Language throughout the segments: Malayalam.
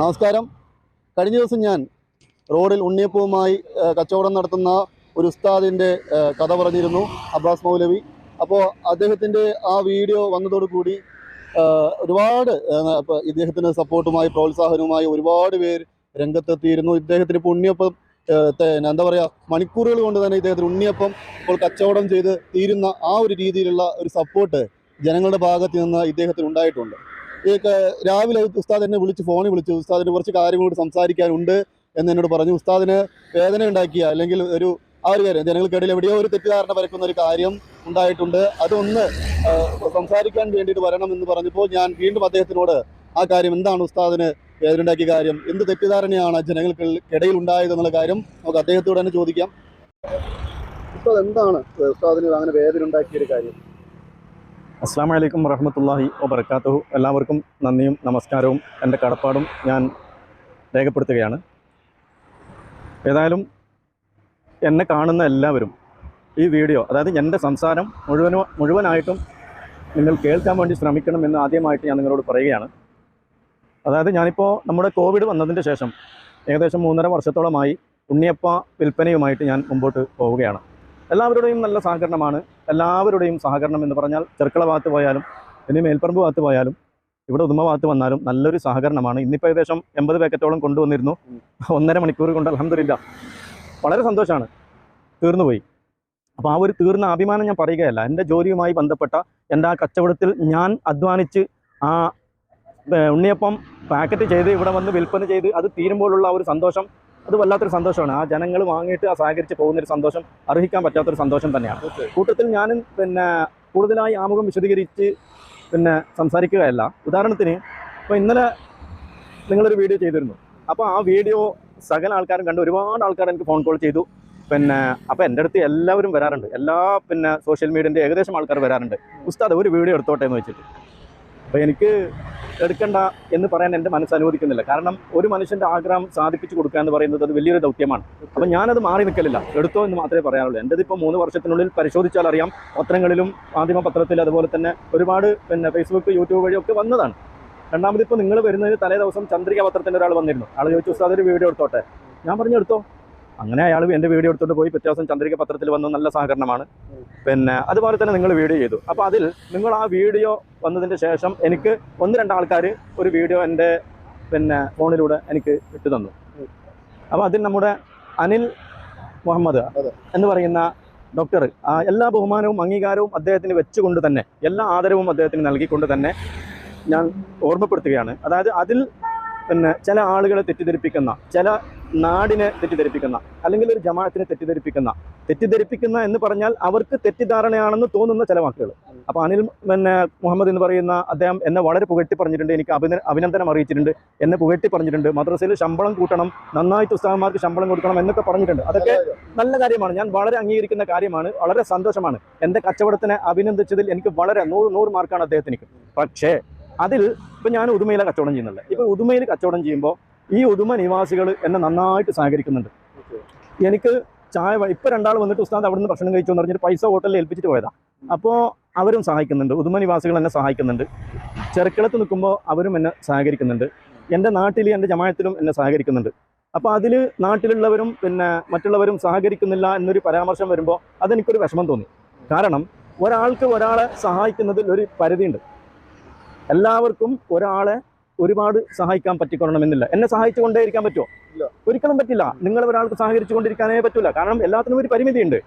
നമസ്കാരം. കഴിഞ്ഞ ദിവസം ഞാൻ റോഡിൽ ഉണ്ണിയപ്പവുമായി കച്ചവടം നടത്തുന്ന ഒരു ഉസ്താദിന്റെ കഥ പറഞ്ഞിരുന്നു അബ്ബാസ് മൗലവി. അപ്പോൾ അദ്ദേഹത്തിന്റെ ആ വീഡിയോ വന്നതോടുകൂടി കൂടി ഒരുപാട് ഇദ്ദേഹത്തിന് സപ്പോർട്ടുമായി പ്രോത്സാഹനവുമായി ഒരുപാട് പേര് രംഗത്തെത്തിയിരുന്നു. ഇദ്ദേഹത്തിന് ഇപ്പോൾ ഉണ്ണിയപ്പം എന്താ പറയുക മണിക്കൂറുകൾ കൊണ്ട് തന്നെ ഇദ്ദേഹത്തിന് ഉണ്ണിയപ്പം ഇപ്പോൾ കച്ചവടം ചെയ്ത് തീരുന്ന ആ ഒരു രീതിയിലുള്ള ഒരു സപ്പോർട്ട് ജനങ്ങളുടെ ഭാഗത്ത് നിന്ന് ഇദ്ദേഹത്തിന് ഉണ്ടായിട്ടുണ്ട്. ഈ രാവിലെ ഉസ്താദ് എന്നെ വിളിച്ച് ഫോണിൽ വിളിച്ചു ഉസ്താദിന് കുറച്ച് കാര്യങ്ങളോട് സംസാരിക്കാനുണ്ട് എന്ന് എന്നോട് പറഞ്ഞു. ഉസ്താദിന് വേദന ഉണ്ടാക്കിയ അല്ലെങ്കിൽ ഒരു ആ ഒരു കാര്യം ജനങ്ങൾക്കിടയിൽ എവിടെയോ ഒരു തെറ്റിദ്ധാരണ പരക്കുന്ന ഒരു കാര്യം ഉണ്ടായിട്ടുണ്ട്. അതൊന്ന് സംസാരിക്കാൻ വേണ്ടിയിട്ട് വരണം എന്ന് പറഞ്ഞപ്പോൾ ഞാൻ വീണ്ടും അദ്ദേഹത്തിനോട് ആ കാര്യം എന്താണ് ഉസ്താദിന് വേദന ഉണ്ടാക്കിയ കാര്യം എന്ത് തെറ്റിദ്ധാരണയാണ് ജനങ്ങൾക്കിടയിൽ ഉണ്ടായത് എന്നുള്ള കാര്യം നമുക്ക് അദ്ദേഹത്തോട് തന്നെ ചോദിക്കാം. ഉസ്താദ് എന്താണ് ഉസ്താദിന് അങ്ങനെ വേദന ഉണ്ടാക്കിയ ഒരു കാര്യം? അസ്സാം വലൈക്കും വറഹമത്തല്ലാഹി വബർക്കാത്തു എല്ലാവർക്കും നന്ദിയും നമസ്കാരവും. എന്റെ കടപ്പാടും ഞാൻ രേഖപ്പെടുത്തുകയാണ്. ഏതായാലും എന്നെ കാണുന്ന എല്ലാവരും ഈ വീഡിയോ അതായത് എന്റെ സംസാരം മുഴുവനോ മുഴുവനായിട്ടും നിങ്ങൾ കേൾക്കാൻ വേണ്ടി ശ്രമിക്കണം എന്ന് ആദ്യമായിട്ട് ഞാൻ നിങ്ങളോട് പറയുകയാണ്. അതായത് ഞാനിപ്പോൾ നമ്മുടെ കോവിഡ് വന്നതിന്റെ ശേഷം ഏകദേശം മൂന്നര വർഷത്തോളമായി ഉണ്ണിയപ്പ വിൽപ്പനയുമായിട്ട് ഞാൻ മുമ്പോട്ട് പോവുകയാണ്. എല്ലാവരുടെയും നല്ല സഹകരണമാണ്. എല്ലാവരുടെയും സഹകരണം എന്ന് പറഞ്ഞാൽ ചെറുക്കള ഭാഗത്ത് പോയാലും ഇനി മേൽപ്പറമ്പ് ഭാഗത്ത് പോയാലും ഇവിടെ ഉദുമ ഭാഗത്ത് വന്നാലും നല്ലൊരു സഹകരണമാണ്. ഇന്നിപ്പോൾ ഏകദേശം എൺപത് പാക്കറ്റോളം കൊണ്ടുവന്നിരുന്നു. ഒന്നര മണിക്കൂർ കൊണ്ട് അലഹമില്ല വളരെ സന്തോഷമാണ് തീർന്നുപോയി അപ്പോൾ ആ ഒരു തീർന്ന അഭിമാനം ഞാൻ പറയുകയല്ല. എന്റെ ജോലിയുമായി ബന്ധപ്പെട്ട എന്റെ ആ കച്ചവടത്തിൽ ഞാൻ അധ്വാനിച്ച് ആ ഉണ്ണിയപ്പം പാക്കറ്റ് ചെയ്ത് ഇവിടെ വന്ന് വിൽപ്പന ചെയ്ത് അത് തീരുമ്പോഴുള്ള ഒരു സന്തോഷം അത് വല്ലാത്തൊരു സന്തോഷമാണ്. ആ ജനങ്ങൾ വാങ്ങിയിട്ട് ആ സഹകരിച്ച് പോകുന്നൊരു സന്തോഷം അർഹിക്കാൻ പറ്റാത്തൊരു സന്തോഷം തന്നെയാണ്. കൂട്ടത്തിൽ ഞാനും പിന്നെ കൂടുതലായി ആമുഖം വിശദീകരിച്ച് പിന്നെ സംസാരിക്കുകയല്ല. ഉദാഹരണത്തിന് ഇപ്പോൾ ഇന്നലെ നിങ്ങളൊരു വീഡിയോ ചെയ്തിരുന്നു. അപ്പോൾ ആ വീഡിയോ സകല ആൾക്കാരും കണ്ട് ഒരുപാട് ആൾക്കാർ എനിക്ക് ഫോൺ കോൾ ചെയ്തു. പിന്നെ അപ്പോൾ എന്റെ അടുത്ത് എല്ലാവരും വരാറുണ്ട്. എല്ലാ പിന്നെ സോഷ്യൽ മീഡിയന്റെ ഏകദേശം ആൾക്കാർ വരാറുണ്ട്. ഉസ്താദ് ഒരു വീഡിയോ എടുത്തോട്ടെ എന്ന് വെച്ചിട്ട്. അപ്പോൾ എനിക്ക് എടുക്കണ്ട എന്ന് പറയാൻ എന്റെ മനസ്സ് അനുവദിക്കുന്നില്ല. കാരണം ഒരു മനുഷ്യന്റെ ആഗ്രഹം സാധിപ്പിച്ചു കൊടുക്കുക എന്ന് പറയുന്നത് അത് വലിയൊരു ദൗത്യമാണ്. അപ്പം ഞാനത് മാറി നിൽക്കലില്ല. എടുത്തോ എന്ന് മാത്രമേ പറയാനുള്ളൂ എന്റെ ഇപ്പോൾ മൂന്ന് വർഷത്തിനുള്ളിൽ പരിശോധിച്ചാൽ അറിയാം. പത്രങ്ങളിലും മാധ്യമ പത്രത്തിൽ അതുപോലെ തന്നെ ഒരുപാട് പിന്നെ ഫേസ്ബുക്ക് യൂട്യൂബ് വഴി ഒക്കെ വന്നതാണ്. രണ്ടാമത് ഇപ്പോൾ നിങ്ങൾ വരുന്നതിന് തലേ ദിവസം ചന്ദ്രിക പത്രത്തിന്റെ ഒരാൾ വന്നിരുന്നു. ആൾ ചോദിച്ചു ഉസ്താദ് ഒരു വീഡിയോ എടുത്തോട്ടെ? ഞാൻ പറഞ്ഞു എടുത്തോ. അങ്ങനെ അയാൾ എന്റെ വീഡിയോ എടുത്തോണ്ട് പോയി പിറ്റേ ദിവസം ചന്ദ്രിക പത്രത്തിൽ വന്ന നല്ല സഹകരണമാണ്. പിന്നെ അതുപോലെ തന്നെ നിങ്ങൾ വീഡിയോ ചെയ്തു. അപ്പോൾ അതിൽ നിങ്ങൾ ആ വീഡിയോ വന്നതിന്റെ ശേഷം എനിക്ക് ഒന്ന് രണ്ട് ആൾക്കാർ ഒരു വീഡിയോ എന്റെ പിന്നെ ഫോണിലൂടെ എനിക്ക് ഇട്ടു തന്നു. അപ്പോൾ അതിൽ നമ്മുടെ അനിൽ മുഹമ്മദ് എന്ന് പറയുന്ന ഡോക്ടർ എല്ലാ ബഹുമാനവും അംഗീകാരവും അദ്ദേഹത്തിന് വെച്ചുകൊണ്ട് തന്നെ എല്ലാ ആദരവും അദ്ദേഹത്തിന് നൽകിക്കൊണ്ട് തന്നെ ഞാൻ ഓർമ്മപ്പെടുത്തുകയാണ്. അതായത് അതിൽ പിന്നെ ചില ആളുകളെ തെറ്റിദ്ധരിപ്പിക്കുന്ന ചില നാടിനെ തെറ്റിദ്ധരിപ്പിക്കുന്ന അല്ലെങ്കിൽ ഒരു ജമാഅത്തിനെ തെറ്റിദ്ധരിപ്പിക്കുന്ന തെറ്റിദ്ധരിപ്പിക്കുന്ന എന്ന് പറഞ്ഞാൽ അവർക്ക് തെറ്റിദ്ധാരണയാണെന്ന് തോന്നുന്ന ചില വാക്കുകൾ. അപ്പോൾ അനിൽ പിന്നെ മുഹമ്മദ് എന്ന് പറയുന്ന അദ്ദേഹം എന്നെ വളരെ പുകഴ്ത്തി പറഞ്ഞിട്ടുണ്ട് എനിക്ക് അഭിന അഭിനന്ദനം അറിയിച്ചിട്ടുണ്ട് എന്നെ പുകഴ്ത്തി പറഞ്ഞിട്ടുണ്ട് മദ്രസയിൽ ശമ്പളം കൂട്ടണം നന്നായിട്ട് ഉസ്താദന്മാർക്ക് ശമ്പളം കൊടുക്കണം എന്നൊക്കെ പറഞ്ഞിട്ടുണ്ട്. അതൊക്കെ നല്ല കാര്യമാണ്. ഞാൻ വളരെ അംഗീകരിക്കുന്ന കാര്യമാണ് വളരെ സന്തോഷമാണ്. എന്റെ കച്ചവടത്തിനെ അഭിനന്ദിച്ചതിൽ എനിക്ക് വളരെ നൂറ് നൂറ് മാർക്കാണ് അദ്ദേഹത്തിന് പക്ഷേ അതിൽ ഇപ്പം ഞാൻ ഉദുമയിലെ കച്ചവടം ചെയ്യുന്നുണ്ട്. ഇപ്പോൾ ഉദുമയിൽ കച്ചവടം ചെയ്യുമ്പോൾ ഈ ഉദുമ നിവാസികൾ എന്നെ നന്നായിട്ട് സഹകരിക്കുന്നുണ്ട്. എനിക്ക് ചായ ഇപ്പം രണ്ടാൾ വന്നിട്ട് ഉസ്താദ് അവിടുന്ന് ഭക്ഷണം കഴിച്ചു എന്ന് പറഞ്ഞിട്ട് പൈസ ഹോട്ടലിൽ ഏൽപ്പിച്ചിട്ട് പോയതാ. അപ്പോൾ അവരും സഹായിക്കുന്നുണ്ട്. ഉദുമ നിവാസികൾ എന്നെ സഹായിക്കുന്നുണ്ട്. ചെറുക്കിളത്ത് നിൽക്കുമ്പോൾ അവരും എന്നെ സഹകരിക്കുന്നുണ്ട്. എന്റെ നാട്ടിൽ എന്റെ ജമായത്തിലും എന്നെ സഹകരിക്കുന്നുണ്ട്. അപ്പോൾ അതിൽ നാട്ടിലുള്ളവരും പിന്നെ മറ്റുള്ളവരും സഹകരിക്കുന്നില്ല എന്നൊരു പരാമർശം വരുമ്പോൾ അതെനിക്കൊരു വിഷമം തോന്നി. കാരണം ഒരാൾക്ക് ഒരാളെ സഹായിക്കുന്നതിൽ ഒരു പരിധിയുണ്ട്. എല്ലാവർക്കും ഒരാളെ ഒരുപാട് സഹായിക്കാൻ പറ്റിക്കൊള്ളണമെന്നില്ല. എന്നെ സഹായിച്ചുകൊണ്ടേ ഇരിക്കാൻ പറ്റുമോ. ഒരിക്കലും പറ്റില്ല. നിങ്ങൾ ഒരാൾക്ക് സഹകരിച്ചു കൊണ്ടിരിക്കാനേ പറ്റില്ല കാരണം എല്ലാത്തിനും ഒരു പരിമിതിയുണ്ട്.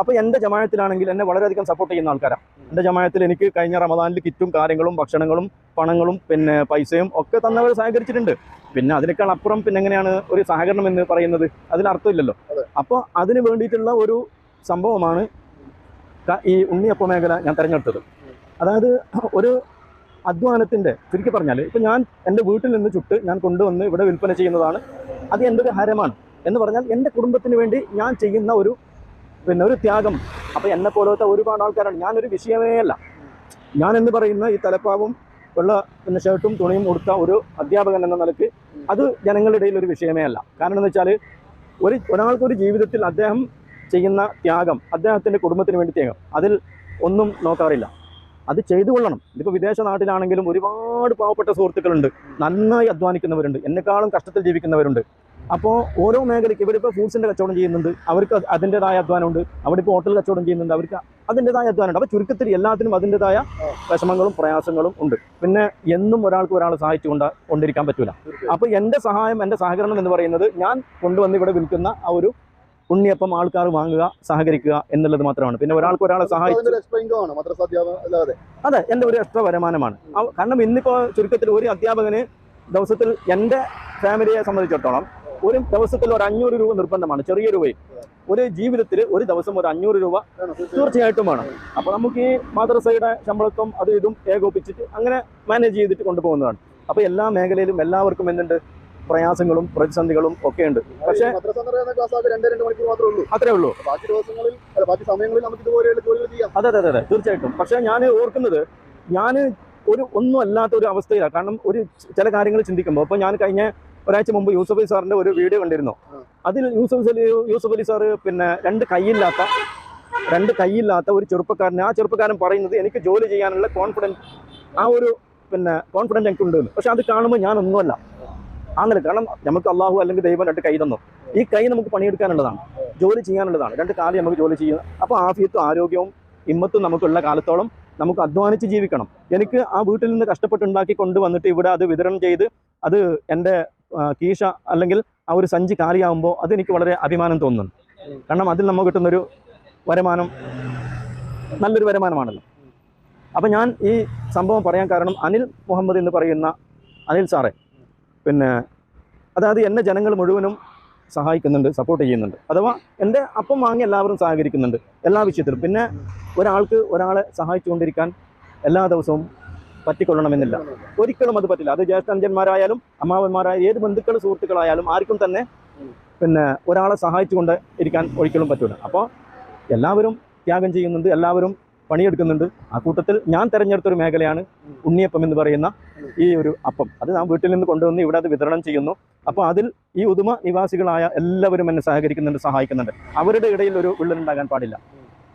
അപ്പോൾ എന്റെ ജമായത്തിലാണെങ്കിൽ എന്നെ വളരെയധികം സപ്പോർട്ട് ചെയ്യുന്ന ആൾക്കാരാണ് എന്റെ ജമായത്തിൽ എനിക്ക് കഴിഞ്ഞ റമദാനിൽ കിറ്റും കാര്യങ്ങളും ഭക്ഷണങ്ങളും പണങ്ങളും പിന്നെ പൈസയും ഒക്കെ തന്നവർ സഹകരിച്ചിട്ടുണ്ട്. പിന്നെ അതിനേക്കാൾ അപ്പുറം പിന്നെ എങ്ങനെയാണ് ഒരു സഹകരണം എന്ന് പറയുന്നത്? അതിലർത്ഥമില്ലല്ലോ അതെ. അപ്പോൾ അതിന് വേണ്ടിയിട്ടുള്ള ഒരു സംഭവമാണ് ഈ ഉണ്ണിയപ്പ മേഖല ഞാൻ തിരഞ്ഞെടുത്തത്. അതായത് ഒരു അധ്വാനത്തിന്റെ ചുരുക്കി പറഞ്ഞാൽ ഇപ്പം ഞാൻ എന്റെ വീട്ടിൽ നിന്ന് ചുട്ട് ഞാൻ കൊണ്ടുവന്ന് ഇവിടെ വിൽപ്പന ചെയ്യുന്നതാണ്. അത് എന്റെ ഒരു ഹരമാണ്. എന്ന് പറഞ്ഞാൽ എന്റെ കുടുംബത്തിന് വേണ്ടി ഞാൻ ചെയ്യുന്ന ഒരു പിന്നെ ഒരു ത്യാഗം. അപ്പം എന്നെ പോലത്തെ ഒരുപാട് ആൾക്കാരാണ്. ഞാനൊരു വിഷയമേ അല്ല. ഞാൻ എന്ന് പറയുന്ന ഈ തലപ്പാവും ഉള്ള പിന്നെ ഷർട്ടും തുണിയും കൊടുത്ത ഒരു അധ്യാപകൻ എന്ന നിലയ്ക്ക് അത് ജനങ്ങളുടെ ഇടയിൽ ഒരു വിഷയമേ അല്ല. കാരണം എന്ന് വെച്ചാൽ ഒരു ഒരാൾക്കൊരു ജീവിതത്തിൽ അദ്ദേഹം ചെയ്യുന്ന ത്യാഗം അദ്ദേഹത്തിന്റെ കുടുംബത്തിന് വേണ്ടി ത്യാഗം അതിൽ ഒന്നും നോക്കാറില്ല. അത് ചെയ്തു കൊള്ളണം. ഇതിപ്പോൾ വിദേശ നാട്ടിലാണെങ്കിലും ഒരുപാട് പാവപ്പെട്ട സുഹൃത്തുക്കളുണ്ട്. നന്നായി അധ്വാനിക്കുന്നവരുണ്ട്. എന്നെക്കാളും കഷ്ടത്തിൽ ജീവിക്കുന്നവരുണ്ട്. അപ്പോൾ ഓരോ മേഖലയ്ക്ക് ഇവരിപ്പോൾ ഫ്രൂട്ട്സിന്റെ കച്ചവടം ചെയ്യുന്നുണ്ട്. അവർക്ക് അത് അതിന്റെതായ അധ്വാനമുണ്ട്. അവിടെ ഇപ്പോൾ ഹോട്ടൽ കച്ചവടം ചെയ്യുന്നുണ്ട്. അവർക്ക് അതിന്റെതായ അധ്വാനമുണ്ട്. അപ്പോൾ ചുരുക്കത്തിൽ എല്ലാത്തിനും അതിന്റെതായ വിഷമങ്ങളും പ്രയാസങ്ങളും ഉണ്ട്. പിന്നെ എന്നും ഒരാൾക്ക് ഒരാൾ സഹായിച്ചു കൊണ്ട് കൊണ്ടിരിക്കാൻ പറ്റൂല. അപ്പോൾ എന്റെ സഹായം എന്റെ സഹകരണം എന്ന് പറയുന്നത് ഞാൻ കൊണ്ടുവന്ന് ഇവിടെ വിൽക്കുന്ന ആ ഒരു ഉണ്ണിയപ്പം ആൾക്കാർ വാങ്ങുക സഹകരിക്കുക എന്നുള്ളത് മാത്രമാണ്. പിന്നെ ഒരാൾക്ക് ഒരാളെ സഹായിച്ച് അതെ എന്റെ ഒരു എക്സ്ട്രാ വരുമാനമാണ്. കാരണം ഇന്നിപ്പോ ചുരുക്കത്തിൽ ഒരു അധ്യാപകന് ദിവസത്തിൽ എന്റെ ഫാമിലിയെ സംബന്ധിച്ചിടത്തോളം ഒരു ദിവസത്തിൽ ഒരു അഞ്ഞൂറ് രൂപ നിർബന്ധമാണ് ചെറിയ രൂപയിൽ. ഒരു ജീവിതത്തിൽ ഒരു ദിവസം ഒരു അഞ്ഞൂറ് രൂപ തീർച്ചയായിട്ടും വേണം. അപ്പോൾ നമുക്ക് ഈ മദ്രസയുടെ ശമ്പളത്വം അത് ഇതും ഏകോപിച്ചിട്ട് അങ്ങനെ മാനേജ് ചെയ്തിട്ട് കൊണ്ടുപോകുന്നതാണ്. അപ്പോൾ എല്ലാ മേഖലയിലും എല്ലാവർക്കും എന്തുണ്ട്? പ്രയാസങ്ങളും പ്രതിസന്ധികളും ഒക്കെ ഉണ്ട്. പക്ഷേ അത്രേ ഉള്ളൂ. അതെ അതെ അതെ തീർച്ചയായിട്ടും. പക്ഷെ ഞാൻ ഓർക്കുന്നത് ഞാൻ ഒരു ഒന്നും അല്ലാത്ത ഒരു അവസ്ഥയിലാണ് കാരണം ഒരു ചില കാര്യങ്ങൾ ചിന്തിക്കുമ്പോൾ അപ്പോൾ ഞാൻ കഴിഞ്ഞ ഒരാഴ്ച മുമ്പ് യൂസഫ് അലി സാറിന്റെ ഒരു വീഡിയോ കണ്ടിരുന്നു. അതിൽ യൂസഫ് അലി യൂസഫ് അലി സാറ് പിന്നെ രണ്ട് കൈയില്ലാത്ത രണ്ട് കൈയില്ലാത്ത ഒരു ചെറുപ്പക്കാരൻ ആ ചെറുപ്പക്കാരൻ പറയുന്നത് എനിക്ക് ജോലി ചെയ്യാനുള്ള കോൺഫിഡൻസ് ആ ഒരു പിന്നെ കോൺഫിഡൻസ് എനിക്കുണ്ട് ഉണ്ടെന്ന് പക്ഷെ അത് കാണുമ്പോൾ ഞാനൊന്നുമല്ല. അങ്ങനെ കാരണം നമുക്ക് അള്ളാഹു അല്ലെങ്കിൽ ദൈവം രണ്ട് കൈ തന്നു. ഈ കൈ നമുക്ക് പണിയെടുക്കാനുള്ളതാണ്. ജോലി ചെയ്യാനുള്ളതാണ്. രണ്ട് കാലം നമുക്ക് ജോലി ചെയ്യുന്നത് അപ്പോൾ ആഫിയത്തും ആരോഗ്യവും ഇമ്മത്തും നമുക്കുള്ള കാലത്തോളം നമുക്ക് അധ്വാനിച്ച് ജീവിക്കണം. എനിക്ക് ആ വീട്ടിൽ നിന്ന് കഷ്ടപ്പെട്ടുണ്ടാക്കി കൊണ്ടുവന്നിട്ട് ഇവിടെ അത് വിതരണം ചെയ്ത് അത് എന്റെ കീശ അല്ലെങ്കിൽ ആ ഒരു സഞ്ചി കാലിയാവുമ്പോൾ അതെനിക്ക് വളരെ അഭിമാനം തോന്നുന്നു. കാരണം അതിൽ നമുക്ക് കിട്ടുന്നൊരു വരുമാനം നല്ലൊരു വരുമാനമാണല്ലോ. അപ്പം ഞാൻ ഈ സംഭവം പറയാൻ കാരണം അനിൽ മുഹമ്മദ് എന്ന് പറയുന്ന അനിൽ സാറെ. പിന്നെ അതായത് എന്നെ ജനങ്ങൾ മുഴുവനും സഹായിക്കുന്നുണ്ട് സപ്പോർട്ട് ചെയ്യുന്നുണ്ട്. അഥവാ എന്റെ അപ്പം വാങ്ങി എല്ലാവരും സഹകരിക്കുന്നുണ്ട് എല്ലാ വിഷയത്തിലും. പിന്നെ ഒരാൾക്ക് ഒരാളെ സഹായിച്ചുകൊണ്ടിരിക്കാൻ എല്ലാ ദിവസവും പറ്റിക്കൊള്ളണമെന്നില്ല. ഒരിക്കലും അത് പറ്റില്ല. അത് ജ്യേഷ്ഠനുജന്മാരായാലും അമ്മാവന്മാരായാലും ഏത് ബന്ധുക്കൾ സുഹൃത്തുക്കളായാലും ആർക്കും തന്നെ പിന്നെ ഒരാളെ സഹായിച്ചുകൊണ്ട് ഇരിക്കാൻ ഒരിക്കലും പറ്റൂല. അപ്പോൾ എല്ലാവരും ത്യാഗം ചെയ്യുന്നുണ്ട് എല്ലാവരും പണിയെടുക്കുന്നുണ്ട്. ആ കൂട്ടത്തിൽ ഞാൻ തിരഞ്ഞെടുത്ത ഒരു മേഖലയാണ് ഉണ്ണിയപ്പം എന്ന് പറയുന്ന ഈ ഒരു അപ്പം. അത് ഞാൻ വീട്ടിൽ നിന്ന് കൊണ്ടുവന്ന് ഇവിടെ അത് വിതരണം ചെയ്യുന്നു. അപ്പോൾ അതിൽ ഈ ഉദുമ നിവാസികളായ എല്ലാവരും എന്നെ സഹകരിക്കുന്നുണ്ട് സഹായിക്കുന്നുണ്ട്. അവരുടെ ഇടയിൽ ഒരു വിള്ളലുണ്ടാകാൻ പാടില്ല.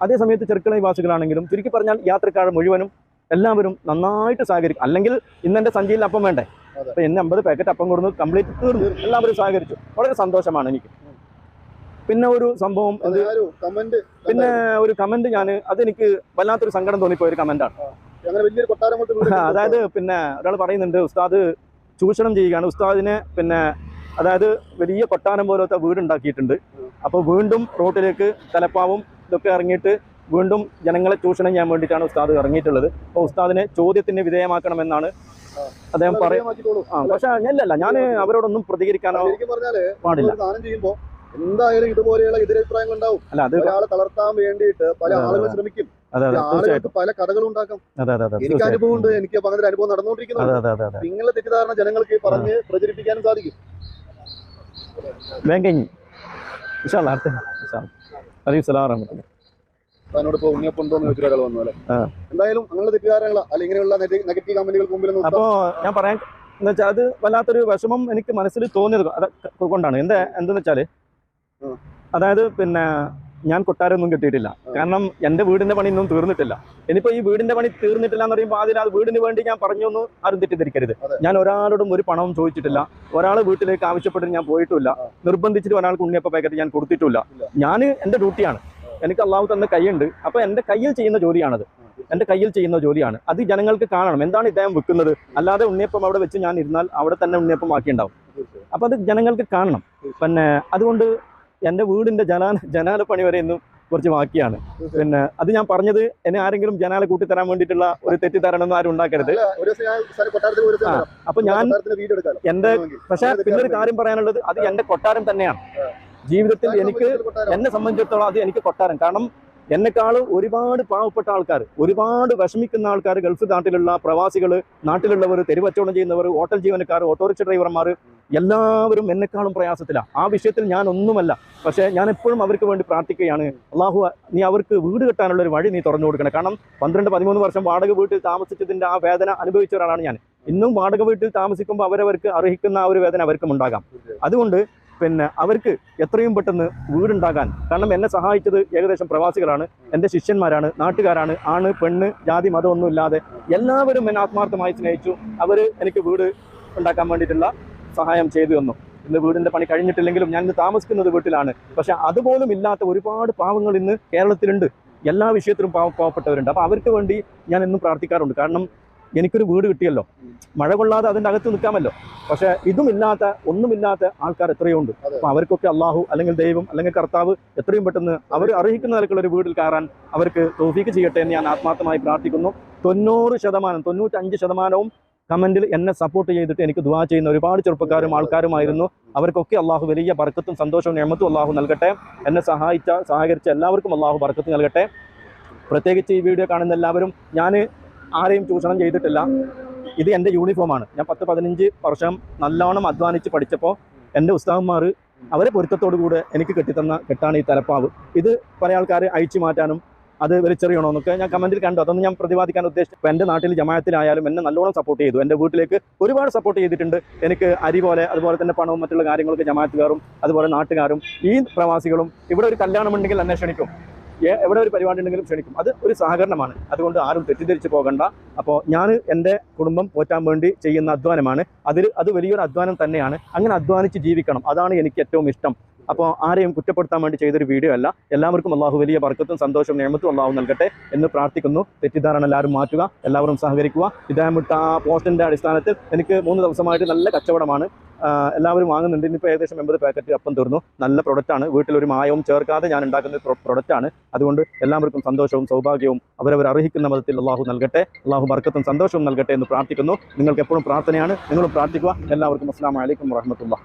അതേ സമയത്ത് ചെറുക്കള നിവാസികളാണെങ്കിലും ചുരുക്കി പറഞ്ഞാൽ യാത്രക്കാർ മുഴുവനും എല്ലാവരും നന്നായിട്ട് സഹകരിക്കും. അല്ലെങ്കിൽ ഇന്ന് എന്റെ സഞ്ചിയിൽ അപ്പം വേണ്ടേ? അപ്പൊ എന്നെ അമ്പത് പാക്കറ്റ് അപ്പം കൊടുത്ത് കംപ്ലീറ്റ് തീർന്നു. എല്ലാവരും സഹകരിച്ചു. വളരെ സന്തോഷമാണ് എനിക്ക്. പിന്നെ ഒരു സംഭവം പിന്നെ ഒരു കമന്റ് ഞാൻ അതെനിക്ക് വല്ലാത്തൊരു സങ്കടം തോന്നിപ്പോയ ഒരു കമന്റാണ് അതായത് പിന്നെ ഒരാൾ പറയുന്നുണ്ട് ഉസ്താദ് ചൂഷണം ചെയ്യുകയാണ്. ഉസ്താദിനെ പിന്നെ അതായത് വലിയ കൊട്ടാരം പോലത്തെ വീടുണ്ടാക്കിയിട്ടുണ്ട്. അപ്പോൾ വീണ്ടും റോട്ടിലേക്ക് തലപ്പാവും ഇതൊക്കെ ഇറങ്ങിയിട്ട് വീണ്ടും ജനങ്ങളെ ചൂഷണം ചെയ്യാൻ വേണ്ടിയിട്ടാണ് ഉസ്താദ് ഇറങ്ങിയിട്ടുള്ളത്. അപ്പോൾ ഉസ്താദിനെ ചോദ്യത്തിന് വിധേയമാക്കണമെന്നാണ് അദ്ദേഹം പറയും പക്ഷെ അല്ലല്ല ഞാൻ അവരോടൊന്നും പ്രതികരിക്കാനോ പാടില്ല. എന്തായാലും ഇതുപോലെയുള്ള എതിരഭിപ്രായങ്ങൾ ഉണ്ടാവും ഒരാളെ തളർത്താൻ വേണ്ടിയിട്ട് പല ആളുകൾ ശ്രമിക്കും. ആളുകൾക്ക് പല കഥകളും ഉണ്ടാക്കാം എനിക്ക്. അനുഭവം ഉണ്ട് എനിക്ക് അങ്ങനെ അനുഭവം നടന്നുകൊണ്ടിരിക്കുന്നത് നിങ്ങളുടെ തെറ്റിദ്ധാരണ ജനങ്ങൾക്ക് പറഞ്ഞ് പ്രചരിപ്പിക്കാനും സാധിക്കും. വേഗം ഇൻഷാല്ലാ അടുത്ത ഇൻഷാല്ലാ അലൈഹി സ്വലാം വറഹ്മത്തുള്ളാഹി. തന്നോട് ഇപ്പൊ ഉണ്ണിയപ്പം ഉണ്ടോ എന്ന് ചോദിച്ച വന്നു അല്ലെ. എന്തായാലും അങ്ങനെയുള്ള തെറ്റിദ്ധാരണകൾ അല്ല ഇങ്ങനെയുള്ള നെഗറ്റീവ് കമ്പനികൾക്ക് മുമ്പിൽ അപ്പോ ഞാൻ പറയാം എന്ന് വെച്ചാൽ അത് വല്ലാത്തൊരു വിഷമം എനിക്ക് മനസ്സിൽ തോന്നിയത് അത് കൊണ്ടാണ്. എന്താ എന്താന്ന് വെച്ചാൽ. അതായത് പിന്നെ ഞാൻ കൊട്ടാരൊന്നും കിട്ടിയിട്ടില്ല. കാരണം എന്റെ വീടിന്റെ പണി ഒന്നും തീർന്നിട്ടില്ല. ഇനിയിപ്പോ ഈ വീടിന്റെ പണി തീർന്നിട്ടില്ല എന്ന് പറയുമ്പോൾ അതിൽ അത് വീടിന് വേണ്ടി ഞാൻ പറഞ്ഞു എന്ന് ആരും തെറ്റിദ്ധരിക്കരുത്. ഞാൻ ഒരാളോടും ഒരു പണവും ചോദിച്ചിട്ടില്ല. ഒരാൾ വീട്ടിലേക്ക് ആവശ്യപ്പെട്ടിട്ട് ഞാൻ പോയിട്ടില്ല. നിർബന്ധിച്ചിട്ട് ഒരാൾക്ക് ഉണ്ണിയപ്പ പാക്കറ്റ് ഞാൻ കൊടുത്തിട്ടില്ല. ഞാൻ എന്റെ ഡ്യൂട്ടിയാണ് എനിക്ക് അള്ളാഹു തന്ന കൈയുണ്ട്. അപ്പൊ എന്റെ കയ്യിൽ ചെയ്യുന്ന ജോലിയാണത്. എന്റെ കയ്യിൽ ചെയ്യുന്ന ജോലിയാണ്. അത് ജനങ്ങൾക്ക് കാണണം. എന്താണ് ഇദ്ദേഹം വെക്കുന്നത്? അല്ലാതെ ഉണ്ണിയപ്പം അവിടെ വെച്ച് ഞാൻ ഇരുന്നാൽ അവിടെ തന്നെ ഉണ്ണിയപ്പം ആക്കിയിട്ടുണ്ടാവും അപ്പൊ അത് ജനങ്ങൾക്ക് കാണണം. പിന്നെ അതുകൊണ്ട് എന്റെ വീടിന്റെ ജനാല ജനാല പണി വരെ ഇന്നും കുറച്ച് ബാക്കിയാണ്. പിന്നെ അത് ഞാൻ പറഞ്ഞത് എന്നെ ആരെങ്കിലും ജനാല കൂട്ടിത്തരാൻ വേണ്ടിയിട്ടുള്ള ഒരു തെറ്റിദ്ധാരണ ഒന്നും ആരും ഉണ്ടാക്കരുത്. അപ്പൊ ഞാൻ എന്റെ പക്ഷെ പിന്നൊരു കാര്യം പറയാനുള്ളത് അത് എന്റെ കൊട്ടാരം തന്നെയാണ്. ജീവിതത്തിൽ എനിക്ക് എന്നെ സംബന്ധിച്ചിടത്തോളം അത് എനിക്ക് കൊട്ടാരം. കാരണം എന്നെക്കാൾ ഒരുപാട് പാവപ്പെട്ട ആൾക്കാർ ഒരുപാട് വിഷമിക്കുന്ന ആൾക്കാർ ഗൾഫ് നാട്ടിലുള്ള പ്രവാസികൾ നാട്ടിലുള്ളവർ തെരുവച്ചവടം ചെയ്യുന്നവർ ഹോട്ടൽ ജീവനക്കാർ ഓട്ടോറിക്ഷ ഡ്രൈവർമാർ എല്ലാവരും എന്നെക്കാളും പ്രയാസത്തിലാണ് ആ വിഷയത്തിൽ ഞാൻ ഒന്നുമല്ല. പക്ഷേ ഞാൻ എപ്പോഴും അവർക്ക് വേണ്ടി പ്രാർത്ഥിക്കുകയാണ്. അള്ളാഹു നീ അവർക്ക് വീട് കെട്ടാനുള്ള ഒരു വഴി നീ തുറന്നു കൊടുക്കണം. കാരണം പന്ത്രണ്ട് പതിമൂന്ന് വർഷം വാടക വീട്ടിൽ താമസിച്ചതിന്റെ ആ വേദന അനുഭവിച്ച ഒരാളാണ് ഞാൻ. ഇന്നും വാടക വീട്ടിൽ താമസിക്കുമ്പോൾ അവരവർക്ക് അർഹിക്കുന്ന ആ ഒരു വേദന അവർക്കും ഉണ്ടാകാം. അതുകൊണ്ട് പിന്നെ അവർക്ക് എത്രയും പെട്ടെന്ന് വീടുണ്ടാകാൻ. കാരണം എന്നെ സഹായിച്ചത് ഏകദേശം പ്രവാസികളാണ്. എന്റെ ശിഷ്യന്മാരാണ് നാട്ടുകാരാണ്. ആണ് പെണ്ണ് ജാതി മതമൊന്നും ഇല്ലാതെ എല്ലാവരും എന്നെ ആത്മാർത്ഥമായി സ്നേഹിച്ചു. അവർ എനിക്ക് വീട് ഉണ്ടാക്കാൻ വേണ്ടിയിട്ടുള്ള സഹായം ചെയ്തു തന്നു. ഇന്ന് വീടിന്റെ പണി കഴിഞ്ഞിട്ടില്ലെങ്കിലും ഞാൻ ഇന്ന് താമസിക്കുന്നത് വീട്ടിലാണ്. പക്ഷെ അതുപോലും ഇല്ലാത്ത ഒരുപാട് പാവങ്ങൾ ഇന്ന് കേരളത്തിലുണ്ട്. എല്ലാ വിഷയത്തിലും പാവ പാവപ്പെട്ടവരുണ്ട്. അപ്പോൾ അവർക്ക് വേണ്ടി ഞാൻ എന്നും പ്രാർത്ഥിക്കാറുണ്ട്. കാരണം എനിക്കൊരു വീട് കിട്ടിയല്ലോ. മഴ കൊള്ളാതെ അതിന്റെ അകത്ത് നിൽക്കാമല്ലോ. പക്ഷെ ഇതുമില്ലാത്ത ഒന്നുമില്ലാത്ത ആൾക്കാർ എത്രയോ ഉണ്ട്. അപ്പൊ അവർക്കൊക്കെ അള്ളാഹു അല്ലെങ്കിൽ ദൈവം അല്ലെങ്കിൽ കർത്താവ് എത്രയും പെട്ടെന്ന് അവർ അർഹിക്കുന്ന നിലക്കുള്ള ഒരു വീട്ടിൽ കയറാൻ അവർക്ക് തോഫീക്ക് ചെയ്യട്ടെ എന്ന് ഞാൻ ആത്മാർത്ഥമായി പ്രാർത്ഥിക്കുന്നു. തൊണ്ണൂറ് ശതമാനം തൊണ്ണൂറ്റഞ്ച് ശതമാനവും കമന്റിൽ എന്നെ സപ്പോർട്ട് ചെയ്തിട്ട് എനിക്ക് ദുവാ ചെയ്യുന്ന ഒരുപാട് ചെറുപ്പക്കാരും ആൾക്കാരുമായിരുന്നു. അവർക്കൊക്കെ അള്ളാഹു വലിയ ബർക്കത്തും സന്തോഷവും നിയമത്തും അള്ളാഹു നൽകട്ടെ. എന്നെ സഹായിച്ച സഹകരിച്ച എല്ലാവർക്കും അള്ളാഹു ബർക്കത്ത് നൽകട്ടെ. പ്രത്യേകിച്ച് ഈ വീഡിയോ കാണുന്ന എല്ലാവരും ഞാൻ ആരെയും ചൂഷണം ചെയ്തിട്ടില്ല. ഇത് എന്റെ യൂണിഫോമാണ്. ഞാൻ പത്ത് പതിനഞ്ച് വർഷം നല്ലോണം അധ്വാനിച്ച് പഠിച്ചപ്പോൾ എന്റെ ഉസ്താവന്മാർ അവരെ പൊരുത്തത്തോടു കൂടെ എനിക്ക് കെട്ടിത്തന്ന കെട്ടാണ് ഈ തലപ്പാവ്. ഇത് പല ആൾക്കാർ അയച്ചു മാറ്റാനും അത് വലിച്ചെറിയണമെന്നൊക്കെ ഞാൻ കമന്റിൽ കണ്ടു. അതൊന്നും ഞാൻ പ്രതിപാദിക്കാൻ ഉദ്ദേശിച്ചു എന്റെ നാട്ടിൽ ജമായത്തിലായാലും എന്നെ നല്ലോണം സപ്പോർട്ട് ചെയ്തു. എന്റെ വീട്ടിലേക്ക് ഒരുപാട് സപ്പോർട്ട് ചെയ്തിട്ടുണ്ട്. എനിക്ക് അരി പോലെ അതുപോലെ തന്നെ പണവും മറ്റുള്ള കാര്യങ്ങളൊക്കെ ജമാത്തുകാരും അതുപോലെ നാട്ടുകാരും ഈ പ്രവാസികളും ഇവിടെ ഒരു കല്യാണമുണ്ടെങ്കിൽ അന്വേഷണിക്കും എവിടെ ഒരു പരിപാടി ഉണ്ടെങ്കിലും ക്ഷണിക്കും. അത് ഒരു സഹകരണമാണ്. അതുകൊണ്ട് ആരും തെറ്റിദ്ധരിച്ച് പോകണ്ട. അപ്പോൾ ഞാൻ എന്റെ കുടുംബം പോറ്റാൻ വേണ്ടി ചെയ്യുന്ന അധ്വാനമാണ്. അതിൽ അത് വലിയൊരു അധ്വാനം തന്നെയാണ്. അങ്ങനെ അധ്വാനിച്ച് ജീവിക്കണം. അതാണ് എനിക്ക് ഏറ്റവും ഇഷ്ടം. അപ്പോൾ ആരെയും കുറ്റപ്പെടുത്താൻ വേണ്ടി ചെയ്തൊരു വീഡിയോ അല്ല. എല്ലാവർക്കും അള്ളാഹു വലിയ വർക്കത്തും സന്തോഷവും നിയമത്തും അള്ളാഹു നൽകട്ടെ എന്ന് പ്രാർത്ഥിക്കുന്നു. തെറ്റിദ്ധാരണ എല്ലാവരും മാറ്റുക എല്ലാവരും സഹകരിക്കുക. ഇദ്ദേഹം വിട്ട ആ പോസ്റ്റിന്റെ അടിസ്ഥാനത്തിൽ എനിക്ക് മൂന്ന് ദിവസമായിട്ട് നല്ല കച്ചവടമാണ്. എല്ലാവരും വാങ്ങുന്നുണ്ട്. ഇന്നിപ്പോൾ ഏകദേശം എൺപത് പാക്കറ്റ് അപ്പം തീർന്നു. നല്ല പ്രൊഡക്റ്റാണ് വീട്ടിലൊരു മായവും ചേർക്കാതെ ഞാൻ ഉണ്ടാക്കുന്ന പ്രൊഡക്റ്റാണ് അതുകൊണ്ട് എല്ലാവർക്കും സന്തോഷവും സൗഭാഗ്യവും അവരവർ അർഹിക്കുന്ന മതത്തിൽ അള്ളാഹു നൽകട്ടെ. അള്ളാഹു ബർക്കത്തും സന്തോഷവും നൽകട്ടെ എന്ന് പ്രാർത്ഥിക്കുന്നു. നിങ്ങൾക്ക് എപ്പോഴും പ്രാർത്ഥനയാണ്. നിങ്ങളും പ്രാർത്ഥിക്കുക. എല്ലാവർക്കും അസ്സാം വലൈക്കും വറഹമത്തുള്ള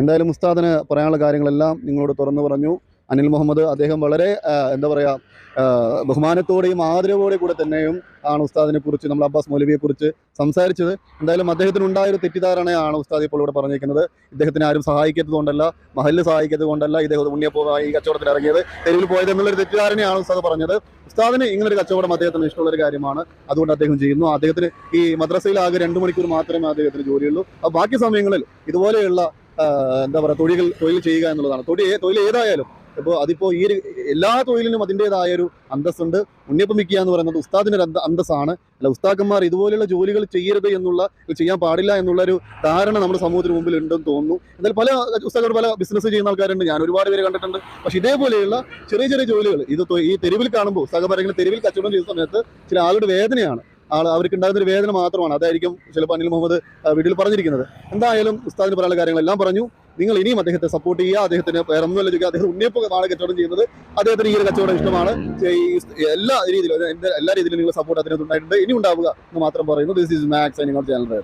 എന്തായാലും ഉസ്താദിന് പറയാനുള്ള കാര്യങ്ങളെല്ലാം നിങ്ങളോട് തുറന്നു പറഞ്ഞു. അനിൽ മുഹമ്മദ് അദ്ദേഹം വളരെ എന്താ പറയുക ബഹുമാനത്തോടെയും ആദരവോടെ കൂടെ തന്നെയും ആണ് ഉസ്താദിനെ കുറിച്ച് നമ്മൾ അബ്ബാസ് മൗലവിയെ കുറിച്ച് സംസാരിച്ചത്. എന്തായാലും അദ്ദേഹത്തിന് ഉണ്ടായൊരു തെറ്റിദ്ധാരണയാണ് ഉസ്താദ് ഇപ്പോൾ ഇവിടെ പറഞ്ഞിരിക്കുന്നത്. ഇദ്ദേഹത്തിന് ആരും സഹായിക്കാത്തത് കൊണ്ടല്ല മഹൽ സഹായിക്കാത്തത് കൊണ്ടല്ല ഇദ്ദേഹം ഉണ്ണിയപ്പോയി ഈ കച്ചവടത്തിൽ ഇറങ്ങിയത്. തെരുവിൽ പോയത് എന്നുള്ളൊരു തെറ്റിദ്ധാരണയാണ് ഉസ്താദ് പറഞ്ഞത്. ഉസ്താദിന് ഇങ്ങനൊരു കച്ചവടം അദ്ദേഹത്തിന് ഇഷ്ടമുള്ള ഒരു കാര്യമാണ്. അതുകൊണ്ട് അദ്ദേഹം ചെയ്യുന്നു. അദ്ദേഹത്തിന് ഈ മദ്രസയിൽ ആകെ രണ്ട് മണിക്കൂർ മാത്രമേ അദ്ദേഹത്തിന് ജോലിയുള്ളൂ. അപ്പോൾ ബാക്കി സമയങ്ങളിൽ ഇതുപോലെയുള്ള എന്താ പറയുക തൊഴിൽ തൊഴിൽ ചെയ്യുക എന്നുള്ളതാണ്. തൊഴിൽ തൊഴിൽ ഏതായാലും ഇപ്പോൾ അതിപ്പോൾ ഈ എല്ലാ തൊഴിലിനും അതിന്റെതായ ഒരു അന്തസ്സുണ്ട്. ഉണ്ണിയപ്പം വിൽക്കുക എന്ന് പറയുന്നത് ഉസ്താദിന്റെ ഒരു അന്ത- അന്തസ്സാണ്. അല്ല ഉസ്താക്കന്മാർ ഇതുപോലെയുള്ള ജോലികൾ ചെയ്യരുത് എന്നുള്ള ചെയ്യാൻ പാടില്ല എന്നുള്ള ഒരു ധാരണ നമ്മുടെ സമൂഹത്തിന് മുമ്പിൽ ഉണ്ടെന്ന് തോന്നുന്നു. എന്നാൽ പല ഉസ്താദർ പല ബിസിനസ് ചെയ്യുന്ന ആൾക്കാരുണ്ട്. ഞാൻ ഒരുപാട് പേര് കണ്ടിട്ടുണ്ട്. പക്ഷേ ഇതേപോലെയുള്ള ചെറിയ ചെറിയ ജോലികൾ ഇത് ഈ തെരുവിൽ കാണുമ്പോൾ ഉസ്താക്കന്മാരെങ്കിലും തെരുവിൽ കച്ചവടം ചെയ്യുന്ന സമയത്ത് ചില ആളുടെ വേദനയാണ്. ആൾ അവർക്ക് ഉണ്ടാകുന്ന ഒരു വേദന മാത്രമാണ്. അതായിരിക്കും ചിലപ്പോൾ അനിൽ മുഹമ്മദ് വീട്ടിൽ പറഞ്ഞിരിക്കുന്നത്. എന്തായാലും ഉസ്താദിന് പറയാനുള്ള കാര്യങ്ങളെല്ലാം പറഞ്ഞു. നിങ്ങൾ ഇനിയും അദ്ദേഹത്തെ സപ്പോർട്ട് ചെയ്യുക. അദ്ദേഹത്തിന് വേറെ ഒന്നുമല്ല ചോദിക്കുക അദ്ദേഹം ഉണ്ണിയപ്പമാണ് കച്ചവടം ചെയ്യുന്നത്. അദ്ദേഹത്തിന് ഈ ഒരു കച്ചവടം ഇഷ്ടമാണ്. എല്ലാ രീതിയിലും എല്ലാ രീതിയിലും നിങ്ങൾ സപ്പോർട്ട് അതിനകത്ത് ഉണ്ടായിട്ടുണ്ട്. ഇനി ഉണ്ടാവുക എന്ന് മാത്രം പറയുന്നു. This is max channel